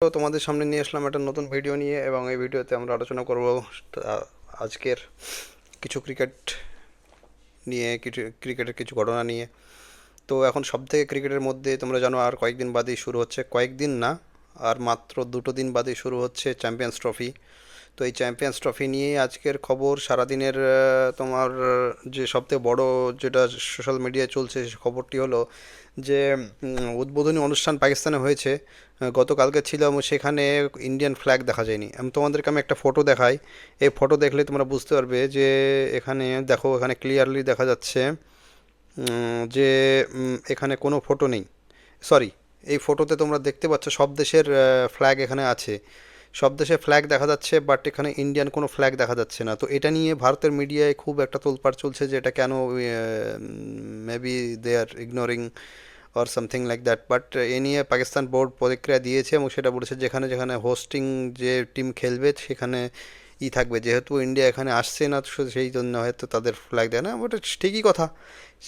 তোমাদের সামনে নিয়ে আসলাম একটা নতুন ভিডিও নিয়ে এবং এই ভিডিওতে আমরা আলোচনা করব আজকের কিছু ক্রিকেট নিয়ে, কিছু ক্রিকেটের কিছু ঘটনা নিয়ে। তো এখন সব থেকে ক্রিকেটের মধ্যে তোমরা জানো আর কয়েকদিন বাদেই শুরু হচ্ছে, কয়েকদিন না, আর মাত্র দুটো দিন বাদেই শুরু হচ্ছে চ্যাম্পিয়ন্স ট্রফি তো এই চ্যাম্পিয়ন্স ট্রফি নিয়েই আজকের খবর। সারাদিনের তোমার, যে সবথেকে বড় যেটা সোশ্যাল মিডিয়ায় চলছে খবরটি হলো যে উদ্বোধনী অনুষ্ঠান পাকিস্তানে হয়েছে। গতকালকে ছিল এবং সেখানে ইন্ডিয়ান ফ্ল্যাগ দেখা যায়নি। আমি তোমাদেরকে আমি একটা ফটো দেখাই। এই ফটো দেখলে তোমরা বুঝতে পারবে যে, এখানে দেখো, এখানে ক্লিয়ারলি দেখা যাচ্ছে যে এখানে কোনো ফটো নেই। সরি এই ফটোতে তোমরা দেখতে পাচ্ছ সব দেশের ফ্ল্যাগ এখানে আছে। সব দেশে ফ্ল্যাগ দেখা যাচ্ছে বাট এখানে ইন্ডিয়ান কোনো ফ্ল্যাগ দেখা যাচ্ছে না। তো এটা নিয়ে ভারতের মিডিয়ায় খুব একটা তোলপাড় চলছে যে এটা কেন maybe they are ignoring or something like that but এ নিয়ে পাকিস্তান বোর্ড প্রতিক্রিয়া দিয়েছে এবং সেটা বলেছে যেখানে যেখানে হোস্টিং যে টিম খেলবে, সেখানে ই থাকবে। যেহেতু ইন্ডিয়া এখানে আসছে না সেই জন্য হয়তো তাদের ফ্ল্যাগ দেয় না। ওটা ঠিকই কথা।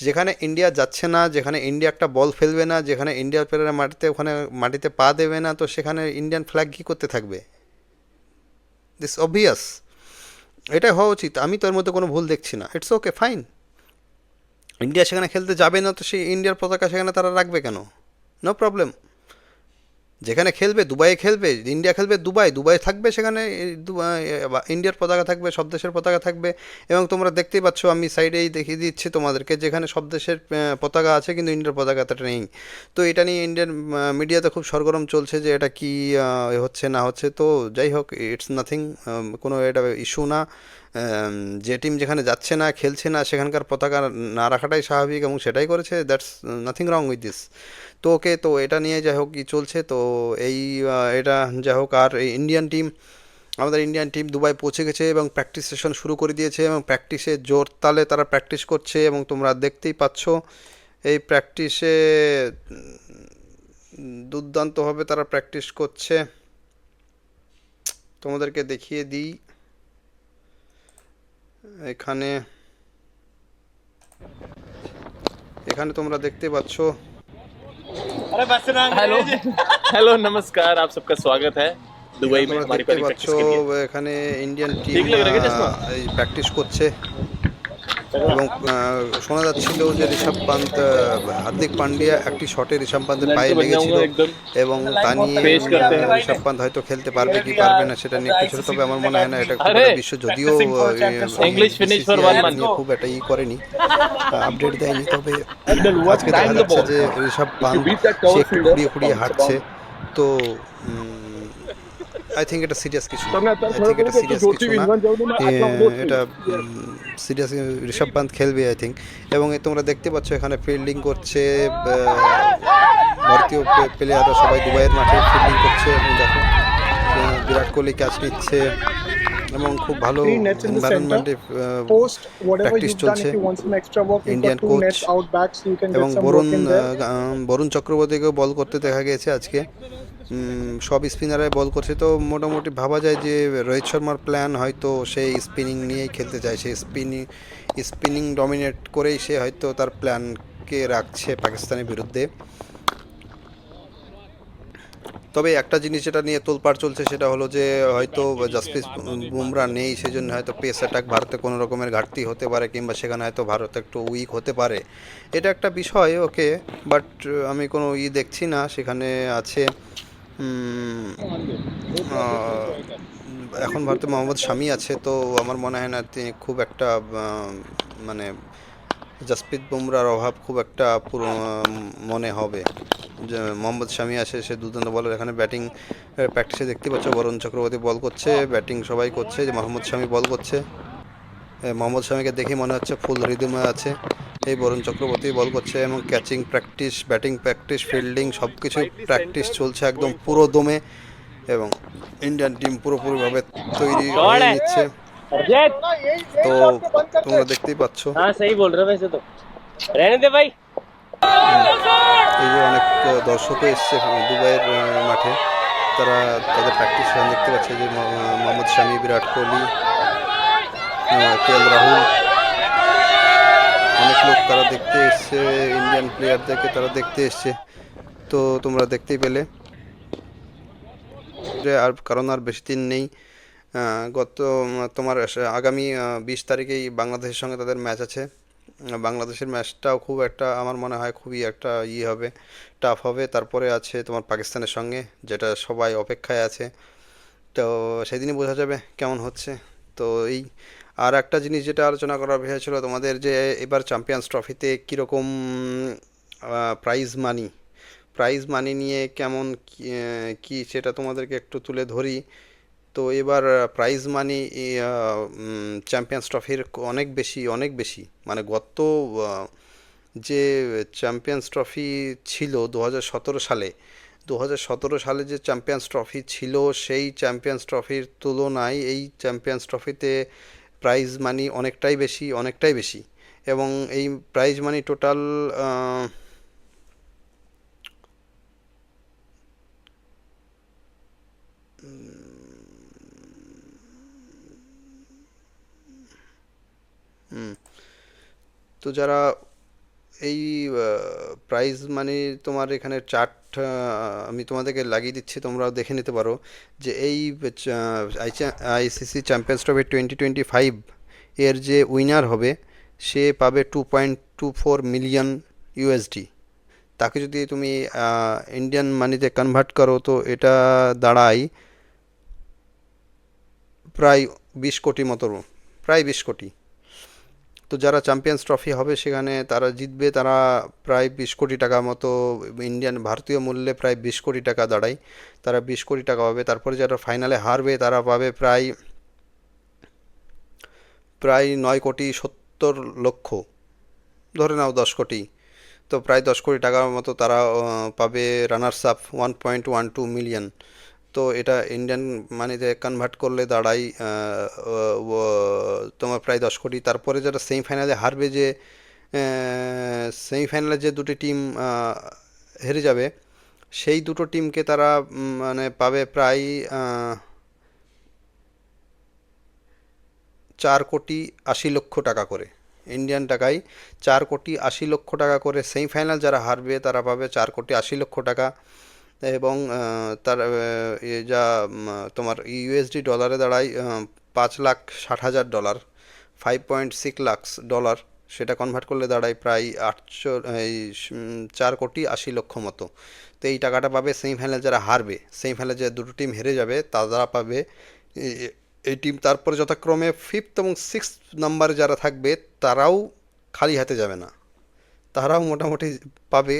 যেখানে ইন্ডিয়া যাচ্ছে না, যেখানে ইন্ডিয়া একটা বল ফেলবে না, যেখানে ইন্ডিয়ার প্লেয়াররা মাটিতে, ওখানে মাটিতে পা দেবে না, তো সেখানে ইন্ডিয়ান ফ্ল্যাগ কী করতে থাকবে? দিস অবভিয়াস এটাই হওয়া উচিত। আমি তো এর মধ্যে কোনো ভুল দেখছি না। ইটস ওকে ফাইন ইন্ডিয়া সেখানে খেলতে যাবে না, তো সেই ইন্ডিয়ার পতাকা সেখানে তারা রাখবে কেন? নো প্রবলেম যেখানে খেলবে, দুবাইয়ে খেলবে, ইন্ডিয়া খেলবে, দুবাই দুবাই থাকবে সেখানে ইন্ডিয়ার পতাকা থাকবে, সব দেশের পতাকা থাকবে। এবং তোমরা দেখতেই পাচ্ছ, আমি সাইডেই দেখিয়ে দিচ্ছি তোমাদেরকে, যেখানে সব দেশের পতাকা আছে কিন্তু ইন্ডিয়ার পতাকাটা নেই। তো এটা নিয়ে ইন্ডিয়ান মিডিয়াতে খুব সরগরম চলছে যে এটা কি হচ্ছে না হচ্ছে। তো যাই হোক ইটস নাথিং কোনো এটা ইস্যু না। যে টিম যেখানে যাচ্ছে না, খেলছে না, সেখানকার পতাকা না রাখাটাই স্বাভাবিক এবং সেটাই করেছে, that's nothing wrong with this. তো ওকে, তো এটা নিয়ে যাই হোক কি চলছে, তো এই এটা যাই হোক, আর ইন্ডিয়ান টিম আমাদের ইন্ডিয়ান টিম দুবাই পৌঁছে গেছে এবং প্র্যাকটিস সেশন শুরু করে দিয়েছে এবং প্র্যাকটিসে জোর তালে তারা প্র্যাকটিস করছে এবং তোমরা দেখতেই পাচ্ছ, এই প্র্যাকটিসে দুর্দান্তভাবে তারা প্র্যাকটিস করছে। তোমাদেরকে দেখিয়ে দিই। এখানে এখানে তোমরা দেখতে পাচ্ছ हेलो हेलो नमस्कार आप सबका स्वागत है दुबई में তোমরা हमारी দেখতে पहली পাচ্ছ प्रैक्टिस के लिए এখানে ইন্ডিয়ান টিম ঠিক লাগে রেখে চশমা? এই প্র্যাকটিস করছে এবং শোনা যাচ্ছিল যে ঋষভ পান্ত হার্দিক পান্ডিয়া একটি শটে ঋষভ পান্তের পায়ে লেগেছিল এবং তা নিয়ে ঋষভ পান্ত হয়তো খেলতে পারবে কি পারবে না সেটা নিয়ে কিছু তবে আমার মনে হয় না এটা বিশ্ব যদিও খুব একটা ই করেনি আপডেট দেয়নি তবে আজকে দেখা যাচ্ছে যে ঋষভ পান্ত সে খুঁড়িয়ে খুঁড়িয়ে হাঁটছে। তো আই থিঙ্ক এটা সিরিয়াস কিছু আই থিঙ্ক এটা সিরিয়াস কিছু না। এটা সিরিয়াস ঋষভ পান্ত খেলবে আই থিঙ্ক এবং তোমরা দেখতে পাচ্ছ এখানে ফিল্ডিং করছে ভারতীয় প্লেয়াররা সবাই দুবাইয়ের মাঠে ফিল্ডিং করছে এবং দেখো বিরাট কোহলি ক্যাচ নিচ্ছে এবং খুব ভালো এনভায়রনমেন্টে done চলছে। ইন্ডিয়ান can এবং বরুণ বরুণ চক্রবর্তীকেও বল করতে দেখা গেছে আজকে। সব স্পিনারাই বল করছে। তো মোটামুটি ভাবা যায় যে রোহিত শর্মার প্ল্যান হয়তো সেই স্পিনিং নিয়েই খেলতে চায়। সে স্পিনিং স্পিনিং ডমিনেট করেই সে হয়তো তার প্ল্যানকে রাখছে পাকিস্তানের বিরুদ্ধে। তবে একটা জিনিস যেটা নিয়ে তোলপাড় চলছে সেটা হলো যে হয়তো জাসপ্রিত বুমরা নেই, সেজন্য হয়তো পেস অ্যাটাক ভারতে কোনো রকমের ঘাটতি হতে পারে, কিংবা সেখানে হয়তো ভারত একটু উইক হতে পারে। এটা একটা বিষয় ওকে বাট আমি কোনো ই দেখছি না, সেখানে আছে। এখন ভারতে মোহাম্মদ শামি আছে, তো আমার মনে হয় না তিনি খুব একটা মানে জাসপ্রীত বুমরার অভাব খুব একটা পুরো মনে হবে। যে মোহাম্মদ শামি আসে, সে দুর্দান্ত বলার এখানে ব্যাটিং প্র্যাকটিসে দেখতে পাচ্ছ, বরুণ চক্রবর্তী বল করছে ব্যাটিং সবাই করছে, যে মোহাম্মদ শামি বল করছে। মোহাম্মদ শামিকে দেখে মনে হচ্ছে ফুল রিদমে আছে। এই বরুণ চক্রবর্তী বল করছে এবং catching practice batting practice fielding সব কিছু প্র্যাকটিস চলছে একদম পুরো দমে এবং ইন্ডিয়ান টিম পুরোপুরিভাবে তৈরি হয়ে নিচ্ছে। তো তোমরা দেখতেই পাচ্ছ। এই যে অনেক দর্শকও এসছে দুবাইয়ের মাঠে। তারা তাদের প্র্যাকটিস দেখতে পাচ্ছে যে মোহাম্মদ শামি বিরাট কোহলি কে এল রাহুল। অনেক লোক তারা দেখতে এসছে ইন্ডিয়ান প্লেয়ারদেরকে তারা দেখতে এসছে। তো তোমরা দেখতেই পেলে। আর কারণ আর বেশি দিন নেই। গত, তোমার আগামী বিশ তারিখেই বাংলাদেশের সঙ্গে তাদের ম্যাচ আছে। বাংলাদেশের ম্যাচটাও খুব একটা, আমার মনে হয় খুবই একটা ই হবে টাফ হবে। তারপরে আছে তোমার পাকিস্তানের সঙ্গে, যেটা সবাই অপেক্ষায় আছে। তো সেদিনই বোঝা যাবে কেমন হচ্ছে। তো এই আর একটা জিনিস যেটা আলোচনা করা বিষয় ছিল তোমাদের যে এবার চ্যাম্পিয়ন্স ট্রফিতে কীরকম প্রাইজ মানি প্রাইজ মানি নিয়ে কেমন কি সেটা তোমাদেরকে একটু তুলে ধরি। তো এবার প্রাইজ মানি চ্যাম্পিয়ন্স ট্রফির অনেক বেশি অনেক বেশি। মানে গত যে চ্যাম্পিয়ন্স ট্রফি ছিল দু হাজার সতেরো সালে দু হাজার সতেরো সালে যে চ্যাম্পিয়ন্স ট্রফি ছিল, সেই চ্যাম্পিয়ন্স ট্রফির তুলনায় এই চ্যাম্পিয়ন্স ট্রফিতে প্রাইজ মানি অনেকটাই বেশি অনেকটাই বেশি। এবং এই প্রাইজ মানি টোটাল তো যারা এই প্রাইজ মানি তোমার এখানে চার্ট আমি তোমাদেরকে লাগিয়ে দিচ্ছি, তোমরাও দেখে নিতে পারো যে এই ICC Champions Trophy twenty twenty five এর যে উইনার হবে, সে পাবে two point two four million USD তাকে যদি তুমি ইন্ডিয়ান মানিতে কনভার্ট করো, তো এটা দাঁড়ায় প্রায় বিশ কোটি মতো, প্রায় বিশ কোটি। তো যারা চ্যাম্পিয়ন্স ট্রফি হবে সেখানে তারা জিতবে, তারা প্রায় বিশ কোটি টাকা মতো ইন্ডিয়ান ভারতীয় মূল্যে প্রায় বিশ কোটি টাকা দাঁড়ায়। তারা বিশ কোটি টাকা পাবে। তারপরে যারা ফাইনালে হারবে, তারা পাবে প্রায় প্রায় নয় কোটি সত্তর লক্ষ। ধরে নাও দশ কোটি। তো প্রায় দশ কোটি টাকার মতো তারা পাবে runners up one point one two million তো এটা ইন্ডিয়ান মানিতে কনভার্ট করলে ও- তোমার প্রায় দশ কোটি। তারপরে যারা সেমিফাইনালে হারবে যে সেমিফাইনালে যে দুটি টিম হেরে যাবে, সেই দুটো টিমকে তারা মানে পাবে প্রায় চার কোটি আশি লক্ষ টাকা করে। ইন্ডিয়ান টাকায় চার কোটি আশি লক্ষ টাকা করে। সেমিফাইনাল যারা হারবে তারা পাবে চার কোটি আশি লক্ষ টাকা। এবং তার যা তোমার ইউএসডি ডলারে দাঁড়ায় পাঁচ লাখ ষাট হাজার dollar five point six lakhs dollar সেটা কনভার্ট করলে দাঁড়ায় প্রায় আটশো, এই চার কোটি আশি লক্ষ মতো। তো এই টাকাটা পাবে সেমিফাইনাল যারা হারবে সেমিফাইনালে যে দুটো টিম হেরে যাবে, তারা পাবে এই টিম তারপরে যথাক্রমে ফিফথ এবং সিক্স নাম্বারে যারা থাকবে, তারাও খালি হাতে যাবে না। তারাও মোটামুটি পাবে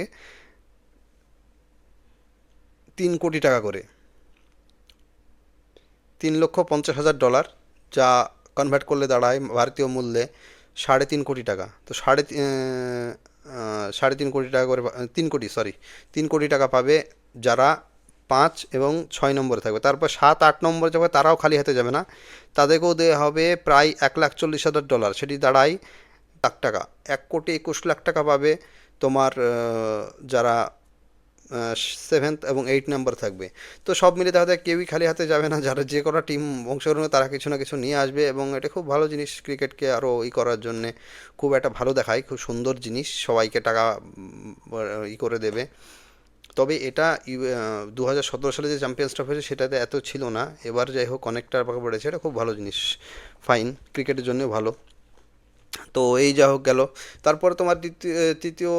তিন কোটি টাকা করে। তিন লক্ষ পঞ্চাশ হাজার ডলার, যা কনভার্ট করলে দাঁড়ায় ভারতীয় মূল্যে সাড়ে তিন কোটি টাকা। তো সাড়ে সাড়ে তিন কোটি টাকা করে তিন কোটি সরি তিন কোটি টাকা পাবে যারা পাঁচ এবং ছয় নম্বরে থাকবে। তারপর সাত, আট নম্বরে যাবে, তারাও খালি হাতে যাবে না। তাদেরকেও দেওয়া হবে প্রায় এক লাখ চল্লিশ হাজার ডলার। সেটি দাঁড়ায় লাখ টাকা। এক কোটি একুশ লাখ টাকা পাবে তোমার যারা সেভেন্থ এবং এইট নাম্বার থাকবে। তো সব মিলে যায় কেউই খালি হাতে যাবে না। যারা যে কটা টিম অংশগ্রহণ তারা কিছু না কিছু নিয়ে আসবে এবং এটা খুব ভালো জিনিস ক্রিকেটকে আরও ই করার জন্যে। খুব একটা ভালো দেখায়, খুব সুন্দর জিনিস। সবাইকে টাকা ই করে দেবে। তবে এটা দু হাজার সতেরো সালে যে চ্যাম্পিয়ন্স ট্রফি হয়েছে, সেটাতে এত ছিল না। এবার যাই হোক, অনেকটা পড়েছে এটা খুব ভালো জিনিস। ফাইন ক্রিকেটের জন্য ভালো। তো এই যা হোক গেল। তারপরে তোমার দ্বিতীয় তৃতীয়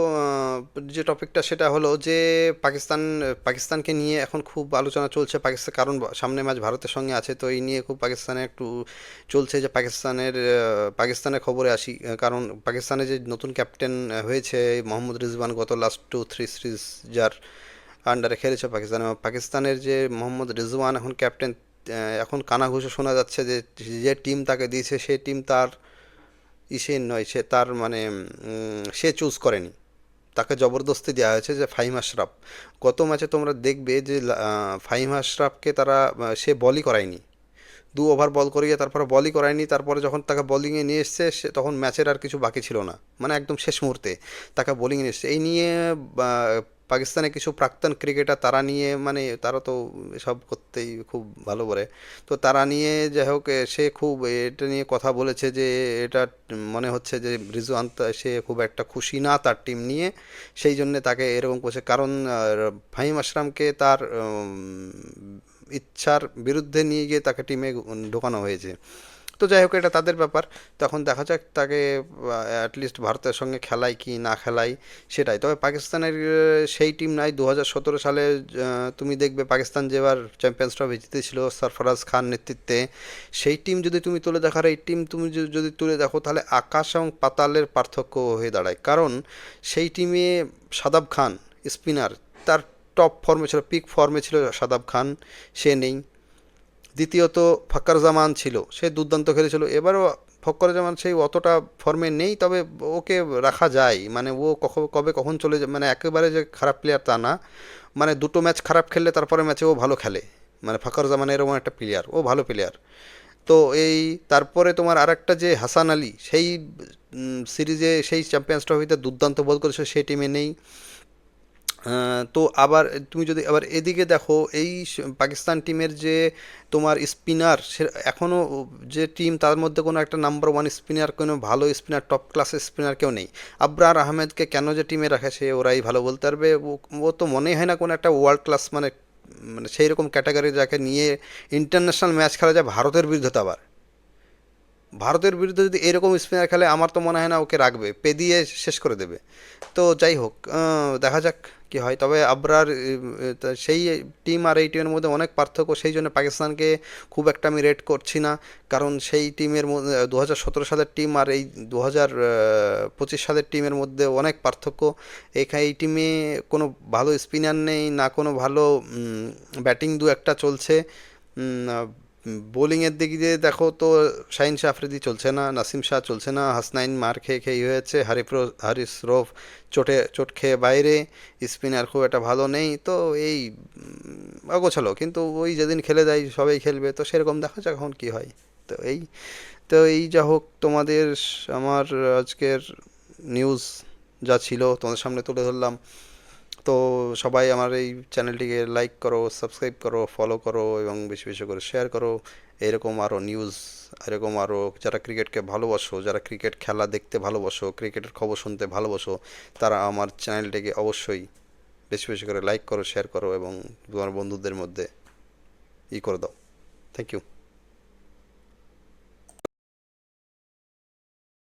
যে টপিকটা সেটা হলো যে পাকিস্তান পাকিস্তানকে নিয়ে এখন খুব আলোচনা চলছে পাকিস্তান, কারণ সামনে ম্যাচ ভারতের সঙ্গে আছে, তো এই নিয়ে খুব পাকিস্তানে একটু চলছে যে পাকিস্তানের পাকিস্তানের খবরে আসি। কারণ পাকিস্তানে যে নতুন ক্যাপ্টেন হয়েছে মোহাম্মদ রিজওয়ান গত লাস্ট টু থ্রি সিরিজ যার আন্ডারে খেলেছে পাকিস্তান। পাকিস্তানের যে মোহাম্মদ রিজওয়ান এখন ক্যাপ্টেন এখন কানাঘুষো শোনা যাচ্ছে যে যে টিম তাকে দিয়েছে সেই টিম তার ইসে নয়, সে তার মানে সে চুজ করেনি। তাকে জবরদস্তি দেওয়া হয়েছে যে ফাহিম আশরাফ। গত ম্যাচে তোমরা দেখবে যে ফাহিম আশরাফকে তারা সে বলই করায়নি। দু ওভার বল করিয়ে তারপরে বলই করায়নি। তারপরে যখন তাকে বোলিংয়ে নিয়ে এসছে, সে তখন ম্যাচের আর কিছু বাকি ছিল না। মানে একদম শেষ মুহূর্তে তাকে বোলিংয়ে নিয়ে এসছে। এই নিয়ে পাকিস্তানে কিছু প্রাক্তন ক্রিকেটার তারা নিয়ে মানে তারা তো সব করতেই খুব ভালো করে। তো তারা নিয়ে যাই হোক সে খুব, এটা নিয়ে কথা বলেছে যে, এটা মনে হচ্ছে যে রিজওয়ান সে খুব একটা খুশি না তার টিম নিয়ে, সেই জন্য তাকে এরকম করছে। কারণ ফাহিম আশরামকে তার ইচ্ছার বিরুদ্ধে নিয়ে গিয়ে তাকে টিমে ঢোকানো হয়েছে। তো যাই হোক, এটা তাদের ব্যাপার। তখন দেখা যাক তাকে অ্যাটলিস্ট ভারতের সঙ্গে খেলায় কি না খেলায় সেটাই। তবে পাকিস্তানের সেই টিম নাই। দু হাজার সতেরো সালে তুমি দেখবে পাকিস্তান যেবার চ্যাম্পিয়ন্স ট্রফি জিতেছিল সরফরাজ খান নেতৃত্বে। সেই টিম যদি তুমি তুলে দেখার, এই টিম তুমি যদি যদি তুলে দেখো, তাহলে আকাশ এবং পাতালের পার্থক্য হয়ে দাঁড়ায়। কারণ সেই টিমে সাদাব খান স্পিনার তার টপ ফর্মে ছিল পিক ফর্মে ছিল সাদাব খান। সে নেই। দ্বিতীয়ত ফক্কর জামান ছিল, সে দুর্দান্ত খেলেছিল। এবারও ফক্কর জামান সেই অতটা ফর্মে নেই, তবে ওকে রাখা যায়। মানে ও কখন কবে কখন চলে যায় মানে একেবারে যে খারাপ প্লেয়ার তা না। মানে দুটো ম্যাচ খারাপ খেললে তারপরে ম্যাচে ও ভালো খেলে। মানে ফখর জামান এরকম একটা প্লেয়ার ও ভালো প্লেয়ার তো এই, তারপরে তোমার আরেকটা যে হাসান আলী, সেই সিরিজে সেই চ্যাম্পিয়ন্স ট্রফিতে দুর্দান্ত বল করেছে সেই টিমে নেই। তো আবার তুমি যদি আবার এদিকে দেখো, এই পাকিস্তান টিমের যে তোমার স্পিনার সে এখনও যে টিম তার মধ্যে কোনো একটা নাম্বার ওয়ান স্পিনার কোনো ভালো স্পিনার টপ ক্লাসের স্পিনার কেউ নেই। আবরার আহমেদকে কেন যে টিমে রাখে, সে ওরাই ভালো বলতে পারবে। ও- তো মনেই হয় না কোনো একটা ওয়ার্ল্ড ক্লাস মানে মানে সেই রকম ক্যাটাগরি যাকে নিয়ে ইন্টারন্যাশনাল ম্যাচ খেলা যায় ভারতের বিরুদ্ধে আবার। ভারতের বিরুদ্ধে যদি এরকম স্পিনার খেলে, আমার তো মনে হয় না ওকে রাখবে। পে দিয়ে শেষ করে দেবে। তো যাই হোক দেখা যাক কি হয়। তবে আবরার সেই টিম আর এই টিমের মধ্যে অনেক পার্থক্য। সেই জন্য পাকিস্তানকে খুব একটা আমি রেট করছি না। কারণ সেই টিমের মধ্যে দু হাজার সতেরো সালের টিম আর এই দু হাজার পঁচিশ সালের টিমের মধ্যে অনেক পার্থক্য। এখানে এই টিমে কোনো ভালো স্পিনার নেই, না কোনো ভালো ব্যাটিং দু একটা চলছে। বোলিংয়ের দিক দিয়ে দেখো তো, শাহিন শাহ আফ্রিদি চলছে না, নাসিম শাহ চলছে না, হাসনাইন মার খেয়ে খেয়ে হয়েছে হারিফরো হারিস রোফ চোটে, চোট খেয়ে বাইরে, স্পিনার খুব একটা ভালো নেই, তো এই অগোছালো। কিন্তু ওই যেদিন খেলে দেয় সবাই খেলবে, তো সেরকম দেখা যাক এখন কী হয়। তো এই তো এই যা হোক, তোমাদের আমার আজকের নিউজ যা ছিল, তোমাদের সামনে তুলে ধরলাম। তো সবাই আমার এই চ্যানেলটিকে লাইক করো সাবস্ক্রাইব করো ফলো করো এবং বেশি বেশি করে শেয়ার করো। এরকম আরও নিউজ এরকম আরও যারা ক্রিকেটকে ভালোবাসো, যারা ক্রিকেট খেলা দেখতে ভালোবাসো ক্রিকেটের খবর শুনতে ভালোবাসো, তারা আমার চ্যানেলটিকে অবশ্যই বেশি বেশি করে লাইক করো শেয়ার করো এবং তোমার বন্ধুদের মধ্যে ই করে দাও। Thank you